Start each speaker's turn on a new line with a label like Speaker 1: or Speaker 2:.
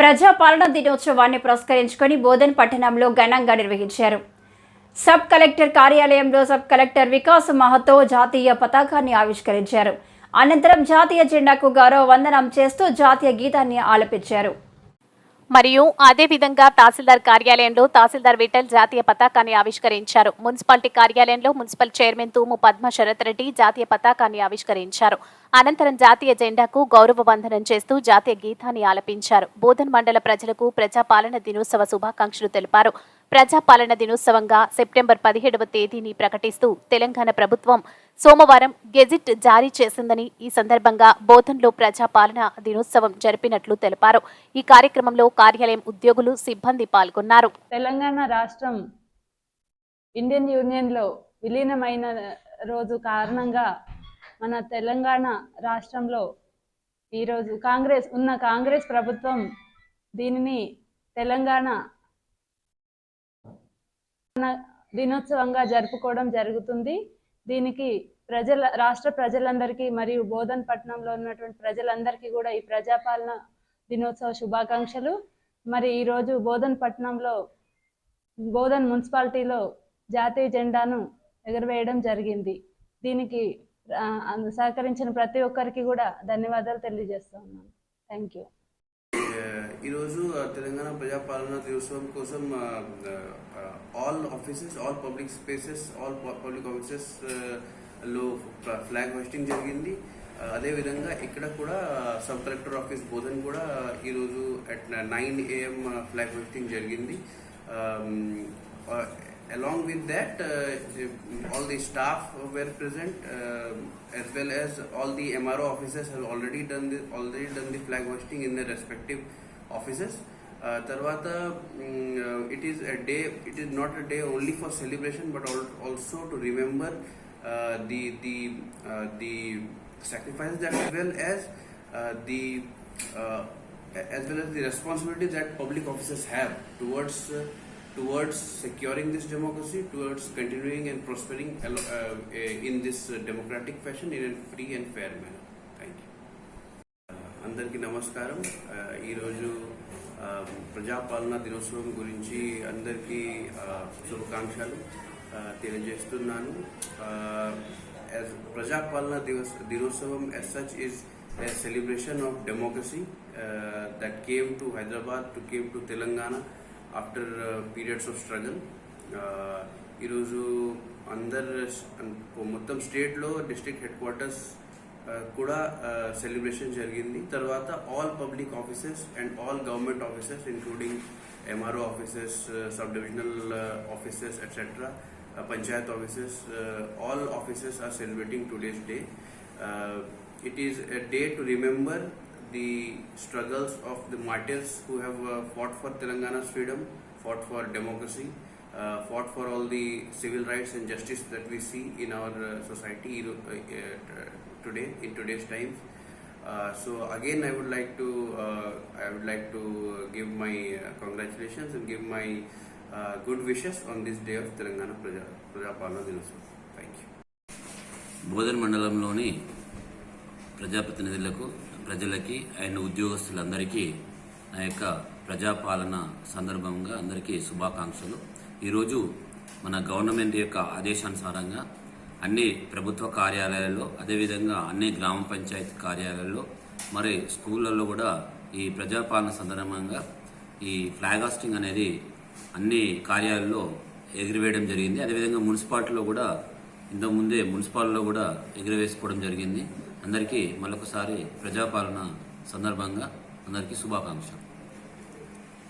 Speaker 1: ప్రజాపాలన దినోత్సవాన్ని పురస్కరించుకొని బోధన్ పట్టణంలో ఘనంగా నిర్వహించారు. సబ్ కలెక్టర్ కార్యాలయంలో సబ్ కలెక్టర్ వికాస్ మహతో జాతీయ పతాకాన్ని ఆవిష్కరించారు. అనంతరం జాతీయ జెండాకు గౌరవ వందనం చేస్తూ జాతీయ గీతాన్ని ఆలపించారు.
Speaker 2: మరియు అదేవిధంగా తహసీల్దార్ కార్యాలయంలో తహసీల్దార్ విఠల్ జాతీయ పతాకాన్ని ఆవిష్కరించారు. మున్సిపాలిటీ కార్యాలయంలో మున్సిపల్ చైర్మన్ తూము పద్మ శరత్ రెడ్డి జాతీయ పతాకాన్ని ఆవిష్కరించారు. అనంతరం జాతీయ జెండాకు గౌరవ వందనం చేస్తూ జాతీయ గీతాన్ని ఆలపించారు. బోధన్ మండల ప్రజలకు ప్రజాపాలన దినోత్సవ శుభాకాంక్షలు తెలిపారు. ప్రజాపాలన దినోత్సవంగా సెప్టెంబర్ పదిహేడవ తేదీని ప్రకటిస్తూ తెలంగాణ ప్రభుత్వం సోమవారం గెజిట్ జారీ చేసిందని ఈ సందర్భంగా బోధన్లో ప్రజాపాలన దినోత్సవం జరిపినట్లు తెలిపారు. ఈ కార్యక్రమంలో కార్యాలయం ఉద్యోగులు సిబ్బంది పాల్గొన్నారు.
Speaker 3: తెలంగాణ రాష్ట్రం ఇండియన్ యూనియన్లో విలీనమైన రోజు కారణంగా మన తెలంగాణ రాష్ట్రంలో ఈరోజు కాంగ్రెస్ ఉన్న కాంగ్రెస్ ప్రభుత్వం దీనిని తెలంగాణ దినోత్సవంగా జరుపుకోవడం జరుగుతుంది. దీనికి ప్రజల రాష్ట్ర ప్రజలందరికీ మరియు బోధన్ పట్టణంలో ఉన్నటువంటి ప్రజలందరికీ కూడా ఈ ప్రజాపాలన దినోత్సవ శుభాకాంక్షలు. మరి ఈరోజు బోధన్ పట్టణంలో బోధన్ మున్సిపాలిటీలో జాతీయ జెండాను ఎగురవేయడం జరిగింది. దీనికి సహకరించిన ప్రతి ఒక్కరికి కూడా ధన్యవాదాలు తెలియజేస్తా ఉన్నాను థ్యాంక్ యూ
Speaker 4: ఈరోజు తెలంగాణ ప్రజాపాలన దినోత్సవం కోసం all offices all public spaces all public ఆఫీసెస్లో flag hosting జరిగింది. అదేవిధంగా ఇక్కడ కూడా సబ్ కలెక్టర్ ఆఫీస్ బోధన్ కూడా ఈరోజు at nine AM flag hoisting జరిగింది. along with that uh, all the staff were present uh, as well as all the MRO officers have already done the already done the flag hoisting in their respective offices uh, తర్వాత it is a day it is not a day only for celebration but al- also to remember uh, the the uh, the sacrifices that as well as uh, the uh, as well as the responsibilities that public officers have towards uh, towards securing this democracy, towards continuing and prospering alo- uh, uh, in this uh, democratic fashion in a free and fair manner. Thank you. అందరికీ నమస్కారం ఆ, ఈరోజు ఆ, ప్రజాపాలన దినోత్సవం గురించి అందరికీ ఆ, శుభాకాంక్షలు ఆ, తెలియజేస్తున్నాను ఆ, as ప్రజాపాలన దివస్ దినోత్సవం as such is a celebration of democracy uh, that came to Hyderabad to came to Telangana after uh, periods of struggle. Uh, ఈరోజు అందరు మొత్తం స్టేట్లో డిస్ట్రిక్ట్ హెడ్ క్వార్టర్స్ కూడా సెలబ్రేషన్ జరిగింది తర్వాత all public offices and all government offices including MRO offices sub divisional offices etcetera panchayat offices all offices are celebrating today's day it is a day to remember the struggles of the martyrs who have uh, fought for Telangana's freedom, fought for democracy, uh, fought for all the civil rights and justice that we see in our uh, society uh, uh, today in today's times. Uh, so again, I would like to uh, I would like to give my uh, congratulations and give my uh, good wishes on this day of Telangana Praja Prajapalana Dinotsavam. Thank you.
Speaker 5: Bodhan మండలంలోని ప్రజాప్రతినిధులకు ప్రజలకి and ఉద్యోగస్తులందరికీ నా యొక్క ప్రజాపాలన సందర్భంగా అందరికీ శుభాకాంక్షలు. ఈరోజు మన గవర్నమెంట్ యొక్క ఆదేశానుసారంగా అన్ని ప్రభుత్వ కార్యాలయాల్లో అదేవిధంగా అన్ని గ్రామ పంచాయతీ కార్యాలయాల్లో మరి స్కూళ్ళల్లో కూడా ఈ ప్రజాపాలన సందర్భంగా ఈ ఫ్లాగ్ హాస్టింగ్ అనేది అన్ని కార్యాలయాల్లో ఎగిరివేయడం జరిగింది. అదేవిధంగా మున్సిపాలిటీలో కూడా ఇంతకుముందే మున్సిపాలిటీలో కూడా ఎగిరివేసుకోవడం జరిగింది. అందరికీ మరొకసారి ప్రజాపాలన సందర్భంగా అందరికీ శుభాకాంక్షలు.